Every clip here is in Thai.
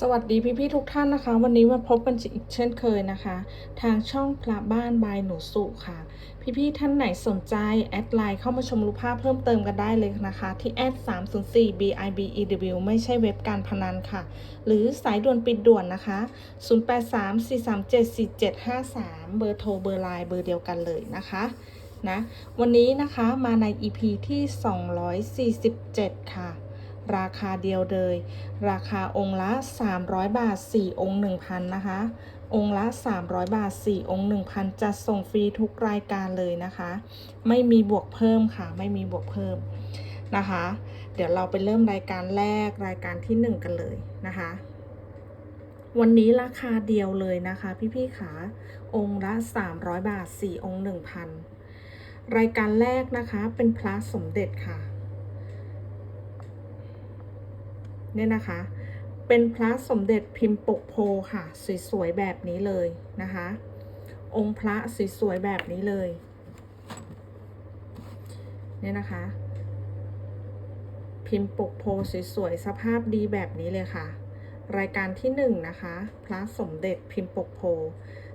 สวัสดีพี่ๆทุกท่านนะคะ วันนี้มาพบกันอีกเช่นเคยนะคะ ทางช่องพระบ้านบายหนูสุค่ะ พี่ๆท่านไหนสนใจ แอดไลน์เข้ามาชมรูปภาพเพิ่มเติมกันได้เลยนะคะ ที่แอด304 bibew ไม่ใช่เว็บการพนันค่ะ หรือสายด่วนปิดด่วนนะคะ 0834374753 เบอร์โทรเบอร์ไลน์เบอร์เดียวกันเลยนะคะนะวันนี้นะคะมาใน EP ที่ 247 ค่ะ ราคาเดียวเลย ราคาองค์ละ 300 บาท 4 องค์ 1,000 นะคะ องค์ละ 300 บาท 4 องค์ 1,000จะส่งฟรีทุกรายการเลยนะคะ ไม่มีบวกเพิ่มค่ะ ไม่มีบวกเพิ่มนะคะ เดี๋ยวเราไปเริ่มรายการแรกรายการที่ 1 กันเลยนะคะ วันนี้ราคาเดียวเลยนะคะพี่ๆขาองค์ละ 300 บาท 4 องค์ 1,000 รายการแรกนะคะเป็นพระสมเด็จค่ะ เนี่ยนะคะ เป็นพระสมเด็จพิมพ์ปกโพค่ะ สวยๆแบบนี้เลยนะคะ องค์พระสวยๆแบบนี้เลย เนี่ยนะคะ พิมพ์ปกโพสวยๆสภาพดีแบบนี้เลยค่ะ รายการที่หนึ่งนะคะ พระสมเด็จพิมพ์ปกโพ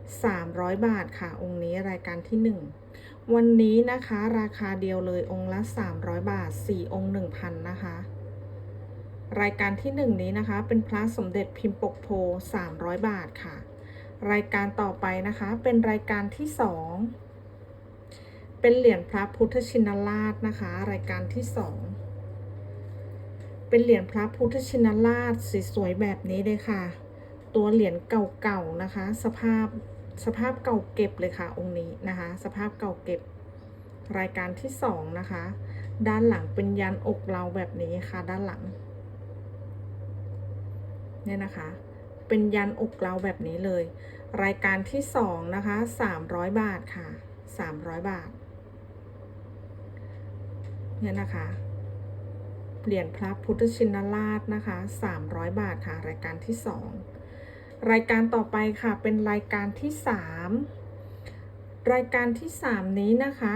300 บาทค่ะ องค์นี้รายการที่หนึ่งวันนี้นะคะ ราคาเดียวเลยองค์ละ 300 บาท 4 องค์ 1,000 นะคะ รายการที่หนึ่งนี้นะคะ เป็นพระสมเด็จพิมพ์ปกโพ 300 บาทค่ะ รายการต่อไปนะคะ เป็นรายการที่สองเป็นเหรียญพระพุทธชินราชนะคะ รายการที่สองเป็นเหรียญพระพุทธชินราชสวยๆแบบนี้เลยค่ะ ตัวเหรียญเก่าๆนะคะ สภาพสภาพเก่าเก็บเลยค่ะองค์นี้นะคะ สภาพเก่าเก็บ รายการที่สองนะคะ ด้านหลังเป็นยันอกเราแบบนี้ค่ะด้านหลัง เนี่ยนะคะ เป็นยันอกเราแบบนี้เลย รายการที่สองนะคะสามร้อยบาทค่ะสามร้อยบาท เนี่ยนะคะเหรียญพระพุทธชินราชนะคะสามร้อยบาทค่ะ รายการที่สองรายการต่อไปค่ะ เป็นรายการที่สามรายการที่สามนี้นะคะ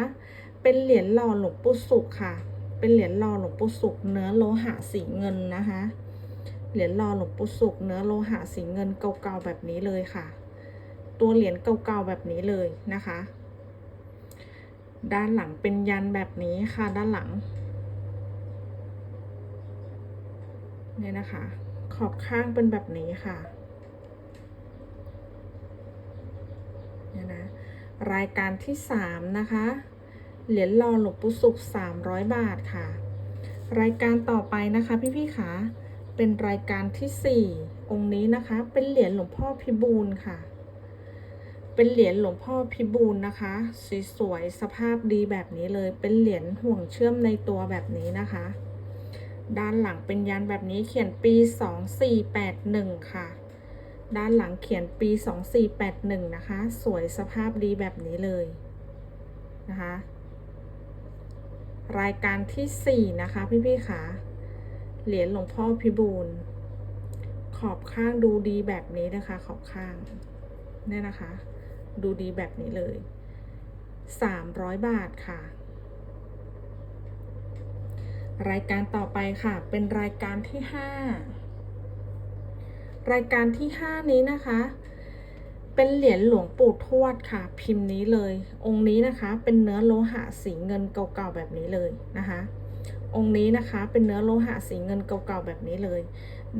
เป็นเหรียญหล่อหลวงปู่สุขค่ะ เป็นเหรียญหล่อหลวงปู่สุขเนื้อโลหะสีเงินนะคะ เหรียญหล่อหลวงปู่สุขเนื้อโลหะสีเงินเก่าๆแบบนี้เลยค่ะ ตัวเหรียญเก่าๆแบบนี้เลยนะคะ ด้านหลังเป็นยันแบบนี้ค่ะด้านหลังเนี่ยนะคะ ขอบข้างเป็นแบบนี้ค่ะเนี่ยนะรายการที่สามนะคะ เหรียญหล่อหลวงปู่สุขสามร้อยบาทค่ะ รายการต่อไปนะคะพี่ๆค่ะ เป็นรายการที่ 4 องค์นี้นะคะ เป็นเหรียญหลวงพ่อพิบูลค่ะ เป็นเหรียญหลวงพ่อพิบูลนะคะสวยๆสภาพดีแบบนี้เลย เป็นเหรียญห่วงเชื่อมในตัวแบบนี้นะคะ ด้านหลังเป็นยันแบบนี้เขียนปี 2481 ค่ะ ด้านหลังเขียนปี 2481 นะคะ สวยสภาพดีแบบนี้เลยนะคะ รายการที่ 4 นะคะพี่ๆค่ะ เหรียญหลวงพ่อพิบูลขอบข้างดูดีแบบนี้นะคะ ขอบข้างเนี่ยนะคะ ดูดีแบบนี้เลยสามร้อยบาทค่ะ รายการต่อไปค่ะ เป็นรายการที่ห้ารายการที่ห้านี้นะคะ เป็นเหรียญหลวงปู่ทวดค่ะ พิมพ์นี้เลย องค์นี้นะคะ เป็นเนื้อโลหะสีเงินเก่าๆแบบนี้เลยนะคะ องค์นี้นะคะเป็นเนื้อโลหะสีเงินเก่าๆแบบนี้เลย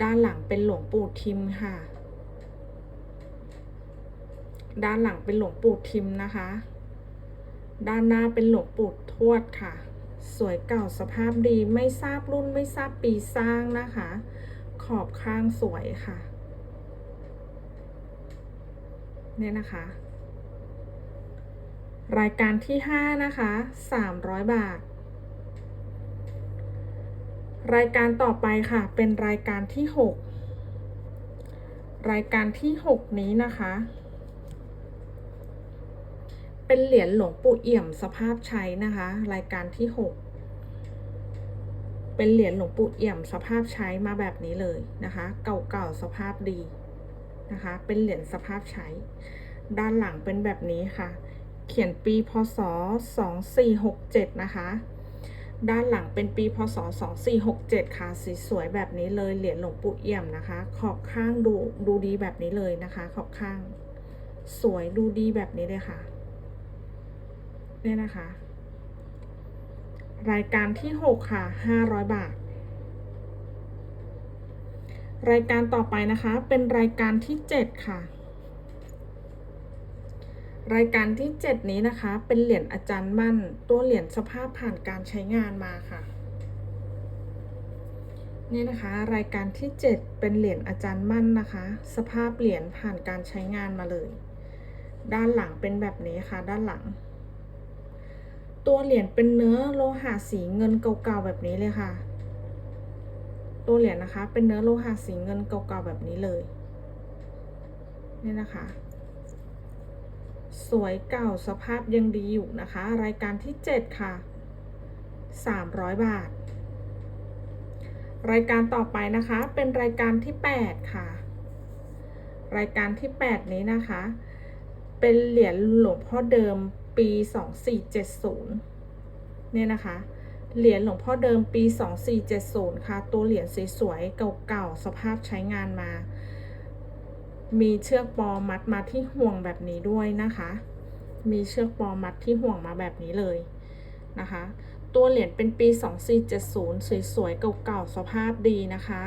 ด้านหลังเป็นหลวงปู่ทิมค่ะ ด้านหลังเป็นหลวงปู่ทิมนะคะ ด้านหน้าเป็นหลวงปู่ทวดค่ะ สวยเก่าสภาพดีไม่ทราบรุ่นไม่ทราบปีสร้างนะคะ ขอบข้างสวยค่ะ เนี่ยนะคะ รายการที่ 5 นะคะ 300 บาท รายการต่อไปค่ะ เป็นรายการที่ 6 รายการที่ 6 นี้นะคะ เป็นเหรียญหลวงปู่เอี่ยมสภาพใช้นะคะ รายการที่ 6 เป็นเหรียญหลวงปู่เอี่ยมสภาพใช้มาแบบนี้เลยนะคะ เก่าๆสภาพดีนะคะ เป็นเหรียญสภาพใช้ ด้านหลังเป็นแบบนี้ค่ะ เขียนปีพศ 2467 นะคะ ด้านหลังเป็นปีพศ 2467 ค่ะ สีสวยแบบนี้เลย เหรียญหลวงปู่เอี่ยมนะคะ ขอบข้างดูดูดีแบบนี้เลยนะคะ ขอบข้าง สวยดูดีแบบนี้เลยค่ะ เนี่ยนะคะ รายการที่ 6 ค่ะ 500 บาท รายการต่อไปนะคะ เป็นรายการที่ 7 ค่ะ รายการที่ 7 นี้นะคะ เป็นเหรียญอาจารย์มั่น ตัวเหรียญสภาพผ่านการใช้งานมาค่ะ นี่นะคะ รายการที่ 7 เป็นเหรียญอาจารย์มั่นนะคะ สภาพเหรียญผ่านการใช้งานมาเลย ด้านหลังเป็นแบบนี้ค่ะ ด้านหลัง ตัวเหรียญเป็นเนื้อโลหะสีเงินเก่าๆแบบนี้เลยค่ะ ตัวเหรียญนะคะ เป็นเนื้อโลหะสีเงินเก่าๆแบบนี้เลย นี่นะคะ วยเก่าสภาพยังดีอยู่นะคะ รายการที่ 7 ค่ะ 300 บาท รายการต่อไปนะคะเป็นรายการที่ 8 ค่ะ รายการที่ 8 นี้นะคะ เป็นเหรียญหลวงพ่อเดิมปี 2470 เนี่ยนะคะ เหรียญหลวงพ่อเดิมปี 2470 ค่ะ ตัวเหรียญสวยๆเก่าๆสภาพใช้งานมา มีเชือกปอมัดมาที่ห่วงแบบนี้ด้วยนะคะ มีเชือกปอมัดที่ห่วงมาแบบนี้เลยนะคะ ตัวเหรียญเป็นปี 2470 สวยๆ เก่าๆ สภาพดีนะคะ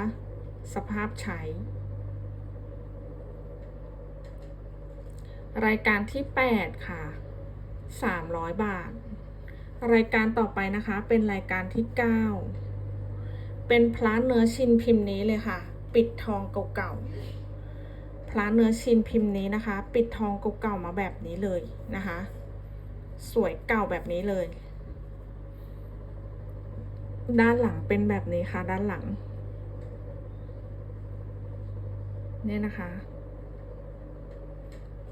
สภาพใช้ รายการที่ 8 ค่ะ 300 บาท รายการต่อไปนะคะเป็นรายการที่ 9 เป็นพระเนื้อชินพิมพ์นี้เลยค่ะ ปิดทองเก่าๆ พระเนื้อชินพิมพ์นี้นะคะ ปิดทองเก่าๆมาแบบนี้เลยนะคะ สวยเก่าแบบนี้เลย ด้านหลังเป็นแบบนี้ค่ะ ด้านหลัง เนี่ยนะคะ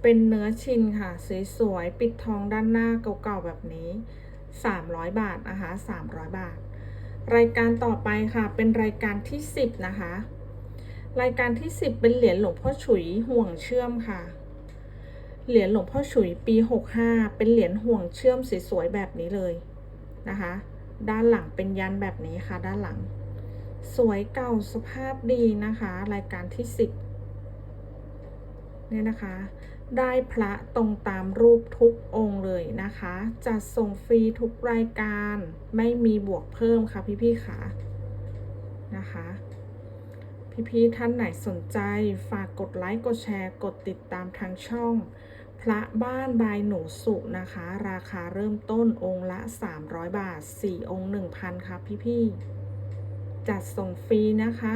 เป็นเนื้อชินค่ะ สวยๆ ปิดทองด้านหน้าเก่าๆแบบนี้ 300 บาทนะคะ 300 บาท รายการต่อไปค่ะ เป็นรายการที่ 10 นะคะ รายการที่ 10 เป็นเหรียญหลวงพ่อฉุยห่วงเชื่อมค่ะ เหรียญหลวงพ่อฉุยปี 65 เป็นเหรียญห่วงเชื่อมสวยๆแบบนี้เลยนะคะ ด้านหลังเป็นยันแบบนี้ค่ะ ด้านหลัง สวยเก่าสภาพดีนะคะ รายการที่ 10เนี่ยนะคะ ได้พระตรงตามรูปทุกองค์เลยนะคะ จัดส่งฟรีทุกรายการไม่มีบวกเพิ่มค่ะพี่ๆค่ะนะคะ พี่ๆท่านไหนสนใจ ฝากกดไลค์ กดแชร์ กดติดตามทางช่อง พระบ้านบายหนูสุนะคะ ราคาเริ่มต้นองค์ละ 300 บาท 4 องค์ 1,000ค่ะพี่ๆ จัดส่งฟรีนะคะ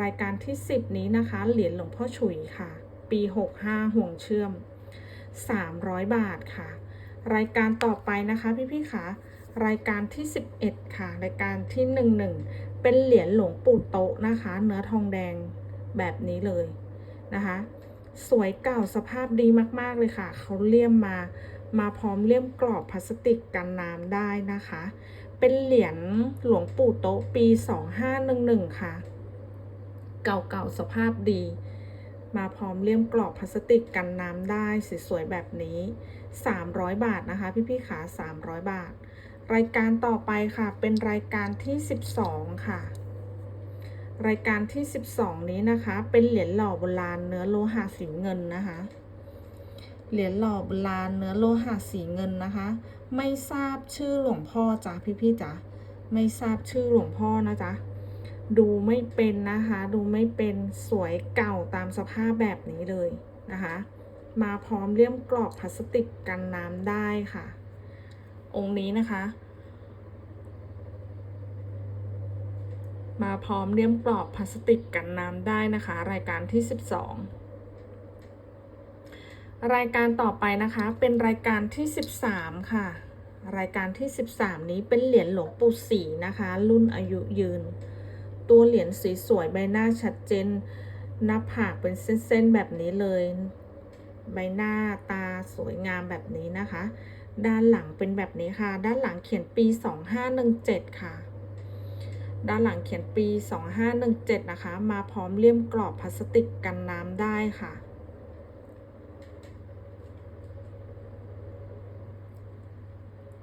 รายการที่ 10 นี้นะคะ เหรียญหลวงพ่อฉุยค่ะ ปี 65 ห่วงเชื่อม 300 บาทค่ะ รายการต่อไปนะคะพี่ๆค่ะรายการที่ 11 ค่ะ รายการที่ 11 เป็นเหรียญหลวงปู่โตะนะคะ เนื้อทองแดงแบบนี้เลยนะคะ สวยเก่าสภาพดีมากๆเลยค่ะ เขาเลี่ยมมา มาพร้อมเลี่ยมกรอบพลาสติกกันน้ำได้นะคะ เป็นเหรียญหลวงปู่โตะปี 2511 ค่ะ เก่าๆสภาพดีมาพร้อมเลี่ยมกรอบพลาสติกกันน้ำได้สวยๆแบบนี้ 300 บาทนะคะ พี่ๆขา300 บาท รายการต่อไปค่ะ เป็นรายการที่ 12 ค่ะ รายการที่ 12 นี้นะคะ เป็นเหรียญหล่อโบราณเนื้อโลหะสีเงินนะคะ เหรียญหล่อโบราณเนื้อโลหะสีเงินนะคะ ไม่ทราบชื่อหลวงพ่อจ้ะพี่ๆจ๋าไม่ทราบชื่อหลวงพ่อนะจ๊ะดูไม่เป็นนะคะ ดูไม่เป็นสวยเก่าตามสภาพแบบนี้เลยนะคะ มาพร้อมเลี่ยมกรอบพลาสติกกันน้ำได้ค่ะ องค์นี้นะคะ มาพร้อมเลี่ยมกรอบพลาสติกกันน้ำได้นะคะ รายการที่ 12 รายการต่อไปนะคะเป็นรายการที่ 13 ค่ะ รายการที่ 13 นี้เป็นเหรียญหลวงปู่ศรีนะคะ รุ่นอายุยืน ตัวเหรียญสีสวยใบหน้าชัดเจนหน้าผากเป็นเส้นๆแบบนี้เลย ใบหน้าตาสวยงามแบบนี้นะคะ ด้านหลังเป็นแบบนี้ค่ะ ด้านหลังเขียนปี 2517 ค่ะ ด้านหลังเขียนปี 2517 นะคะ มาพร้อมเลี่ยมกรอบพลาสติกกันน้ำได้ค่ะ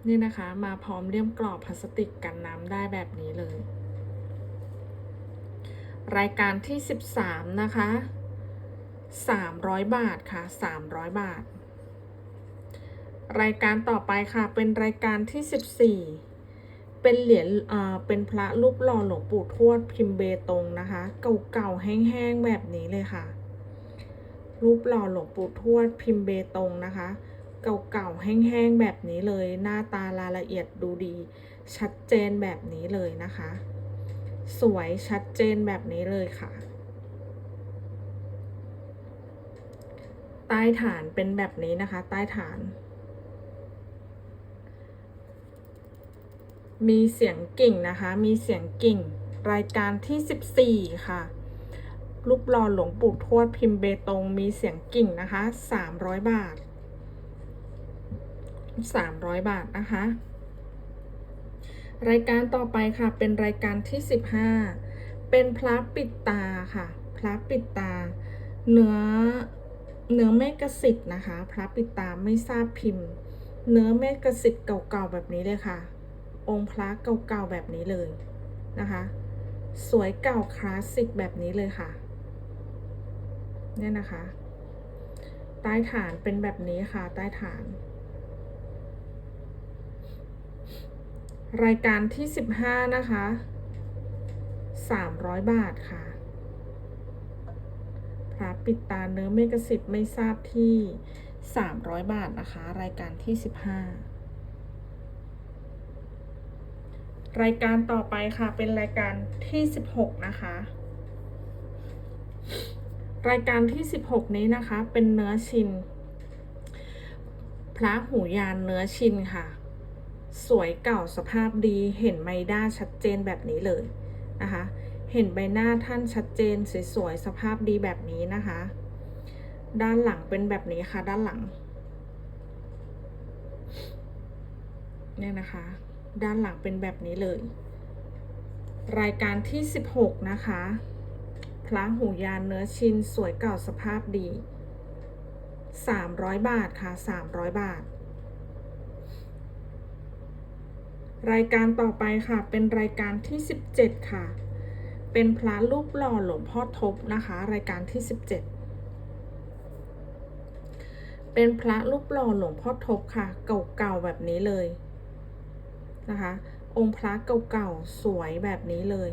นี่นะคะ มาพร้อมเลี่ยมกรอบพลาสติกกันน้ำได้แบบนี้เลย รายการที่ 13 นะคะ 300 บาทค่ะ 300 บาท รายการต่อไปค่ะ เป็นรายการที่ 14 เป็นเหรียญเอ่อเป็นพระรูปหล่อหลวงปู่ทวดพิมพ์เบตงนะคะ เก่าๆแห้งๆแบบนี้เลยค่ะ รูปหล่อหลวงปู่ทวดพิมพ์เบตงนะคะ เก่าๆแห้งๆแบบนี้เลย หน้าตารายละเอียดดูดี ชัดเจนแบบนี้เลยนะคะ สวยชัดเจนแบบนี้เลยค่ะใต้ฐานเป็นแบบนี้นะคะ ใต้ฐาน มีเสียงกิ่งนะคะ มีเสียงกิ่ง รายการที่ 14 ค่ะ รูปหล่อหลวงปู่ทวดพิมพ์เบตง มีเสียงกิ่งนะคะ 300 บาท 300 บาทนะคะ รายการต่อไปค่ะ เป็นรายการที่ 15 เป็นพระปิดตาค่ะ พระปิดตา เนื้อ เนื้อเมกสิทธิ์นะคะ พระปิดตาไม่ทราบพิมพ์ เนื้อเมกสิทธิ์เก่าๆแบบนี้เลยค่ะ องค์พระเก่าๆแบบนี้เลยนะคะ สวยเก่าคลาสสิกแบบนี้เลยค่ะ เนี่ยนะคะ ใต้ฐานเป็นแบบนี้ค่ะ ใต้ฐาน รายการที่15นะคะ300บาทค่ะพระปิดตาเนื้อเมกสิทธิ์ไม่ทราบที่300บาทนะคะ รายการที่15 รายการต่อไปค่ะ เป็นรายการที่ 16 นะคะ รายการที่ 16 นี้นะคะ เป็นเนื้อชิน พระหูยานเนื้อชินค่ะ สวยเก่าสภาพดีเห็นใบหน้าชัดเจนแบบนี้เลยนะคะ เห็นใบหน้าท่านชัดเจนสวยๆสภาพดีแบบนี้นะคะ ด้านหลังเป็นแบบนี้ค่ะ ด้านหลัง เนี่ยนะคะ ด้านหลังเป็นแบบนี้เลย รายการที่ 16 นะคะพระหูยานเนื้อชินสวยเก่าสภาพดี 300 บาทค่ะ 300 บาท รายการต่อไปค่ะ เป็นรายการที่ 17 ค่ะ เป็นพระรูปหล่อหลวงพ่อทบนะคะ รายการที่ 17เป็นพระรูปหล่อหลวงพ่อทบค่ะ เก่าๆแบบนี้เลย นะคะ องค์พระเก่าๆ สวยแบบนี้เลย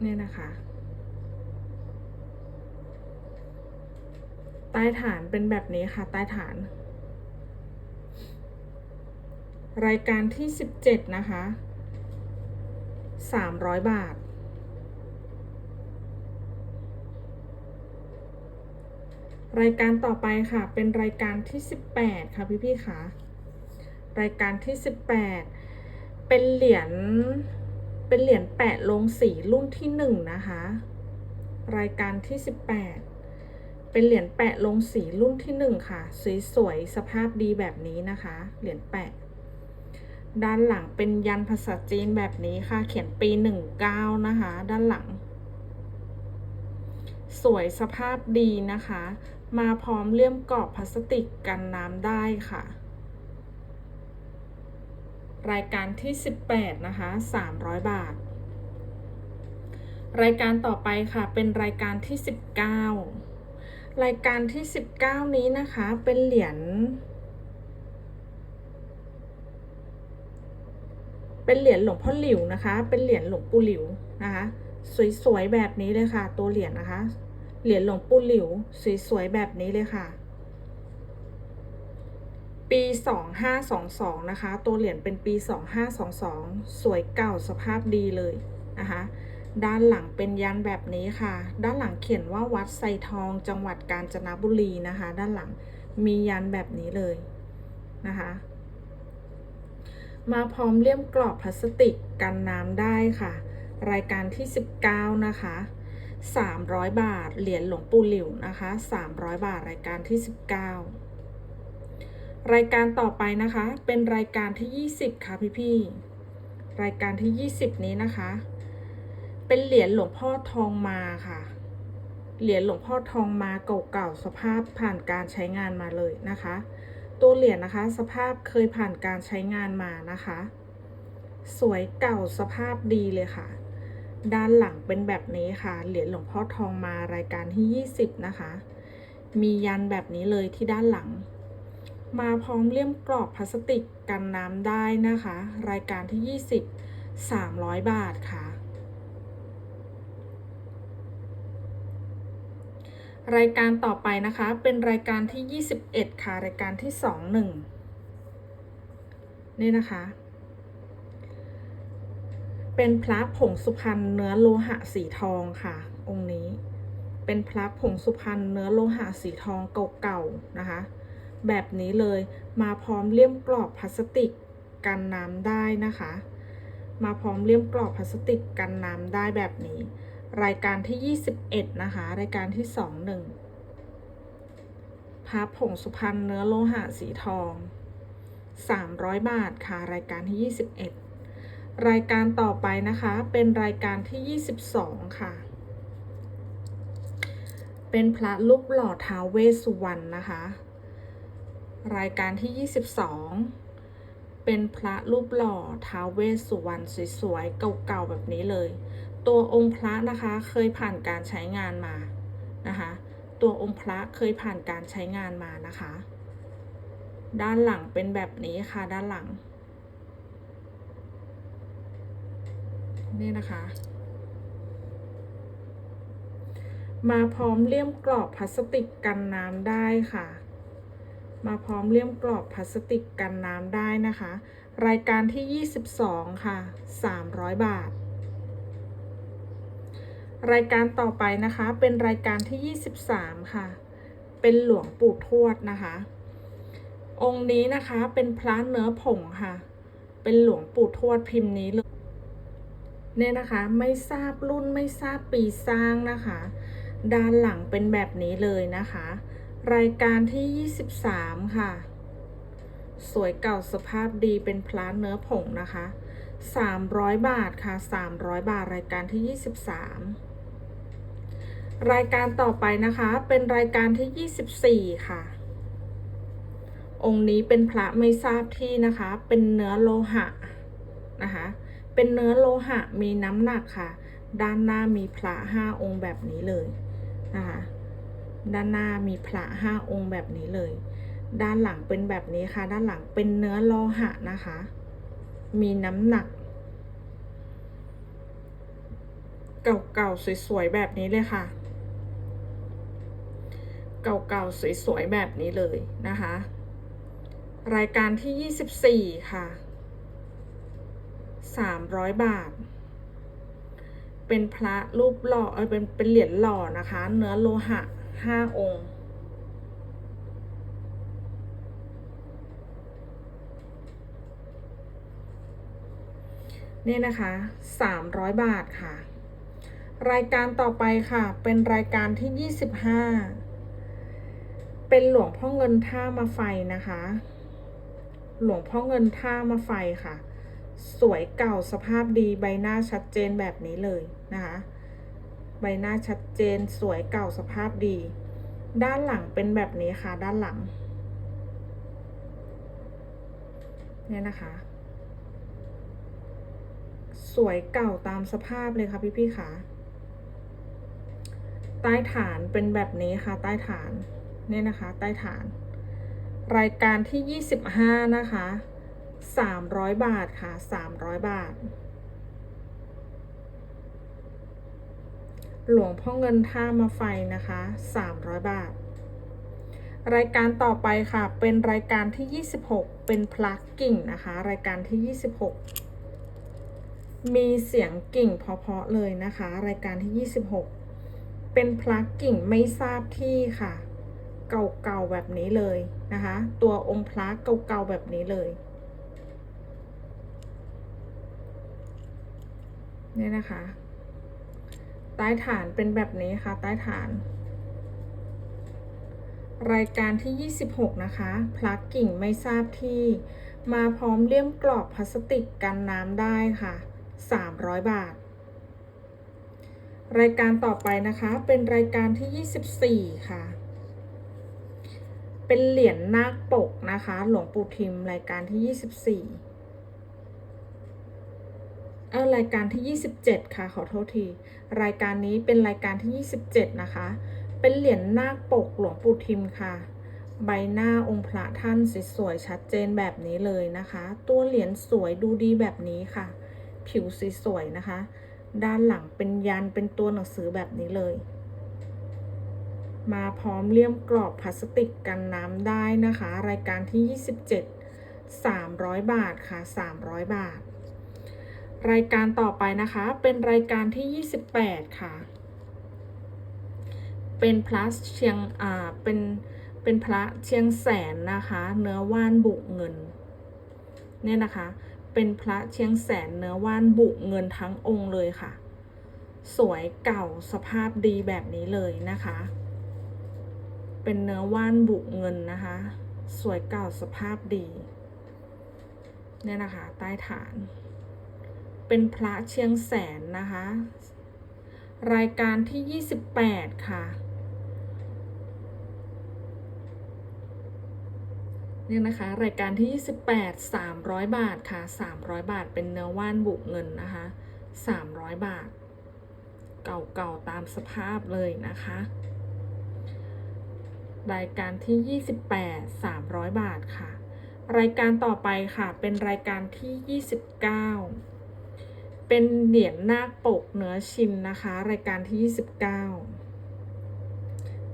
เนี่ยนะคะ ใต้ฐานเป็นแบบนี้ค่ะ ใต้ฐาน รายการที่17นะคะ300บาทรายการต่อไปค่ะ เป็นรายการที่ 18 ค่ะ พี่ๆค่ะ รายการที่ 18 เป็นเหรียญ เป็นเหรียญแปะลงสีรุ่นที่ 1 นะคะ รายการที่ 18 เป็นเหรียญแปะลงสีรุ่นที่ 1 ค่ะ สวยๆ สภาพดีแบบนี้นะคะ เหรียญแปะ ด้านหลังเป็นยันภาษาจีนแบบนี้ค่ะ เขียนปี 19 นะคะ ด้านหลัง สวยสภาพดีนะคะ มาพร้อมเลี่ยมกรอบพลาสติกกันน้ำได้ค่ะ รายการที่ 18 นะคะ 300 บาท รายการต่อไปค่ะ เป็นรายการที่ 19 รายการที่ 19 นี้นะคะ เป็นเหรียญ เป็นเหรียญหลวงพ่อหลิวนะคะ เป็นเหรียญหลวงปู่หลิวนะคะ สวยๆ แบบนี้เลยค่ะ ตัวเหรียญนะคะ เหรียญหลวงปู่หลิว สวยๆ แบบนี้เลยค่ะ ปี 2522 นะคะ ตัวเหรียญเป็นปี 2522 สวยเก่าสภาพดีเลยนะคะ ด้านหลังเป็นยันแบบนี้ค่ะ ด้านหลังเขียนว่าวัดไซทองจังหวัดกาญจนบุรีนะคะ ด้านหลังมียันแบบนี้เลยนะคะ มาพร้อมเลี่ยมกรอบพลาสติกกันน้ำได้ค่ะ รายการที่ 19 นะคะ 300 บาท เหรียญหลวงปู่หลิวนะคะ 300 บาทรายการที่ 19 รายการต่อไปนะคะ เป็นรายการที่ 20 ค่ะพี่ๆรายการที่ 20 นี้นะคะ เป็นเหรียญหลวงพ่อทองมาค่ะ เหรียญหลวงพ่อทองมาเก่าๆสภาพผ่านการใช้งานมาเลยนะคะ ตัวเหรียญนะคะ สภาพเคยผ่านการใช้งานมานะคะ สวยเก่าสภาพดีเลยค่ะ ด้านหลังเป็นแบบนี้ค่ะ เหรียญหลวงพ่อทองมารายการที่ 20 นะคะ มียันแบบนี้เลยที่ด้านหลัง มาพร้อมเลี่ยมกรอบพลาสติกกันน้ำได้นะคะ รายการที่ 20 300 บาทค่ะ รายการต่อไปนะคะเป็นรายการที่ 21 ค่ะ รายการที่ 21 นี่นะคะ เป็นพระผงสุพรรณเนื้อโลหะสีทองค่ะ องค์นี้ เป็นพระผงสุพรรณเนื้อโลหะสีทองเก่าๆนะคะ แบบนี้เลย มาพร้อมเลี่ยมกรอบพลาสติกกันน้ำได้นะคะ มาพร้อมเลี่ยมกรอบพลาสติกกันน้ำได้แบบนี้ รายการที่ 21 นะคะ รายการที่ 21พระผงสุพรรณเนื้อโลหะสีทอง 300 บาทค่ะ รายการที่ 21 รายการต่อไปนะคะ เป็นรายการที่ 22 ค่ะ เป็นพระลูกหล่อท้าวเวสสุวรรณนะคะ รายการที่ 22 เป็นพระรูปหล่อท้าวเวสสุวรรณสวยๆ เก่าๆ แบบนี้เลย ตัวองค์พระนะคะเคยผ่านการใช้งานมานะคะ ตัวองค์พระเคยผ่านการใช้งานมานะคะ ด้านหลังเป็นแบบนี้ค่ะด้านหลัง นี่นะคะ มาพร้อมเลี่ยมกรอบพลาสติกกันน้ำได้ค่ะ มาพร้อมเลี่ยมกรอบพลาสติกกันน้ำได้นะคะ รายการที่ 22 ค่ะ 300 บาท รายการต่อไปนะคะเป็นรายการที่ 23 ค่ะ เป็นหลวงปู่ทวดนะคะ องค์นี้นะคะเป็นพระเนื้อผงค่ะ เป็นหลวงปู่ทวดพิมพ์นี้เลยเนี่ยนะคะไม่ทราบรุ่นไม่ทราบปีสร้างนะคะ ด้านหลังเป็นแบบนี้เลยนะคะ รายการที่ 23 ค่ะ สวยเก่าสภาพดีเป็นพลาเนื้อผงนะคะ 300 บาทค่ะ 300 บาทรายการที่ 23 รายการต่อไปนะคะ เป็นรายการที่ 24 ค่ะ องค์นี้เป็นพระไม่ทราบที่นะคะ เป็นเนื้อโลหะนะคะ เป็นเนื้อโลหะมีน้ำหนักค่ะ ด้านหน้ามีพระห้าองค์แบบนี้เลยนะคะ ด้านหน้ามีพระห้าองค์แบบนี้เลย ด้านหลังเป็นแบบนี้ค่ะ ด้านหลังเป็นเนื้อโลหะนะคะ มีน้ำหนัก เก่าๆสวยๆแบบนี้เลยค่ะ เก่าๆสวยๆแบบนี้เลยนะคะ รายการที่ 24 ค่ะ 300 บาทเป็นพระรูปหล่อ เออเป็น เป็นเหรียญหล่อนะคะ เนื้อโลหะ 5องค์ เนี่ยนะคะ 300 บาทค่ะ รายการต่อไปค่ะ เป็นรายการที่ 25 เป็นหลวงพ่อเงินท่ามาไฟนะคะ หลวงพ่อเงินท่ามาไฟค่ะ สวยเก่าสภาพดีใบหน้าชัดเจนแบบนี้เลยนะคะ ใบหน้าชัดเจนสวยเก่าสภาพดี ด้านหลังเป็นแบบนี้ค่ะ ด้านหลัง เนี่ยนะคะ สวยเก่าตามสภาพเลยค่ะพี่ๆค่ะ ใต้ฐานเป็นแบบนี้ค่ะ ใต้ฐาน เนี่ยนะคะ ใต้ฐาน รายการที่ 25 นะคะ 300 บาทค่ะ 300 บาท หลวงพ่อเงินท่ามาไฟนะคะ 300 บาท รายการต่อไปค่ะ เป็นรายการที่ 26 เป็นพลักกิ่งนะคะ รายการที่ 26 มีเสียงกิ่งเพาะๆเลยนะคะ รายการที่ 26 เป็นพลักกิ่งไม่ทราบที่ค่ะ เก่าๆแบบนี้เลยนะคะ ตัวองค์พระเก่าๆแบบนี้เลยเนี่ยนะคะ ใต้ฐานเป็นแบบนี้ค่ะ ใต้ฐาน รายการที่ 26 นะคะพลักกิ่งไม่ทราบที่ มาพร้อมเลี่ยมกรอบพลาสติกกันน้ำได้ค่ะ 300 บาท รายการต่อไปนะคะเป็นรายการที่ 24 ค่ะ เป็นเหรียญนาคปกนะคะ หลวงปู่ทิมรายการที่ยี่สิบสี่ เออรายการที่ยี่สิบเจ็ดค่ะ ขอโทษที รายการนี้เป็นรายการที่ยี่สิบเจ็ดนะคะ เป็นเหรียญนาคปกหลวงปู่ทิมค่ะ ใบหน้าองค์พระท่านสวยๆชัดเจนแบบนี้เลยนะคะ ตัวเหรียญสวยดูดีแบบนี้ค่ะ ผิวสวยนะคะ ด้านหลังเป็นยันเป็นตัวหนังสือแบบนี้เลย มาพร้อมเลี่ยมกรอบพลาสติกกันน้ำได้นะคะ รายการที่ 27 300 บาทค่ะ 300 บาท รายการต่อไปนะคะ เป็นรายการที่ 28 ค่ะ เป็นพลัสเชียงอ่าเป็นเป็นพระเชียงแสนนะคะ เนื้อว่านบุเงินเนี่ยนะคะ เป็นพระเชียงแสนเนื้อว่านบุเงินทั้งองค์เลยค่ะ สวยเก่าสภาพดีแบบนี้เลยนะคะ เป็นเนื้อว่านบุเงินนะคะ สวยเก่าสภาพดี เนี่ยนะคะ ใต้ฐาน เป็นพระเชียงแสนนะคะ รายการที่ 28 ค่ะ เนี่ยนะคะ รายการที่ 28 300 บาทค่ะ 300 บาทเป็นเนื้อว่านบุกเงินนะคะ 300 บาท เก่าๆตามสภาพเลยนะคะ รายการที่ 28 300 บาทค่ะรายการต่อไปค่ะ เป็นรายการที่ 29 เป็นเหรียญนาคปกเนื้อชินนะคะ รายการที่ 29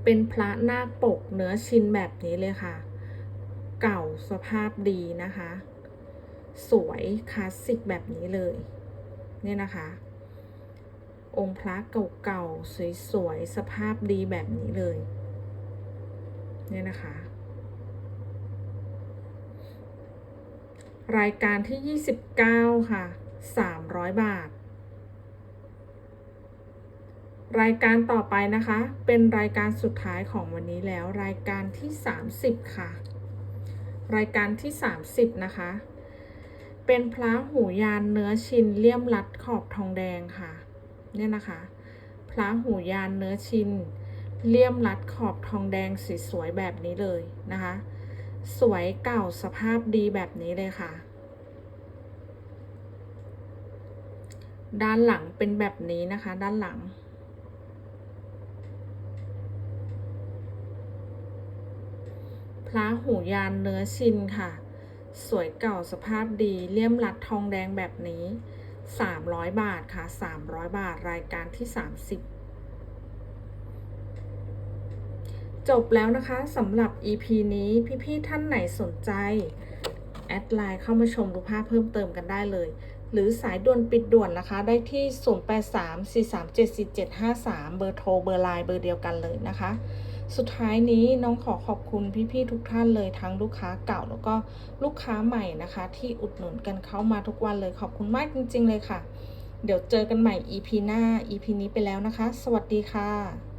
เป็นพระนาคปกเนื้อชินแบบนี้เลยค่ะ เก่าสภาพดีนะคะ สวยคลาสสิกแบบนี้เลย เนี่ยนะคะ องค์พระเก่าๆสวยๆสภาพดีแบบนี้เลย เนี่ยนะคะรายการที่ 29 ค่ะ 300 บาท รายการต่อไปนะคะ เป็นรายการสุดท้ายของวันนี้แล้ว รายการที่ 30 ค่ะ รายการที่ 30 นะคะ เป็นพระหูยานเนื้อชินเลี่ยมรัดขอบทองแดงค่ะ เนี่ยนะคะ พระหูยานเนื้อชินเลี่ยมรัดขอบทองแดงสวยๆแบบนี้เลยนะคะ สวยเก่าสภาพดีแบบนี้เลยค่ะ ด้านหลังเป็นแบบนี้นะคะ ด้านหลัง พระหูยานเนื้อชินค่ะ สวยเก่าสภาพดีเลี่ยมรัดทองแดงแบบนี้ 300 บาทค่ะ 300 บาทรายการที่ 30จบแล้วนะคะสำหรับ EP นี้พี่ ๆ ท่านไหนสนใจ แอดไลน์เข้ามาชมรูปภาพเพิ่มเติมกันได้เลย หรือสายด่วนปิดด่วนนะคะ ได้ที่ 0834374753 เบอร์โทรเบอร์ไลน์เบอร์เดียวกันเลยนะคะ สุดท้ายนี้น้องขอขอบคุณพี่ๆทุกท่านเลยทั้งลูกค้าเก่าแล้วก็ลูกค้าใหม่นะคะ ที่อุดหนุนกันเข้ามาทุกวันเลยขอบคุณมากจริง ๆ เลยค่ะ เดี๋ยวเจอกันใหม่ EP หน้า EP นี้ไปแล้วนะคะ สวัสดีค่ะ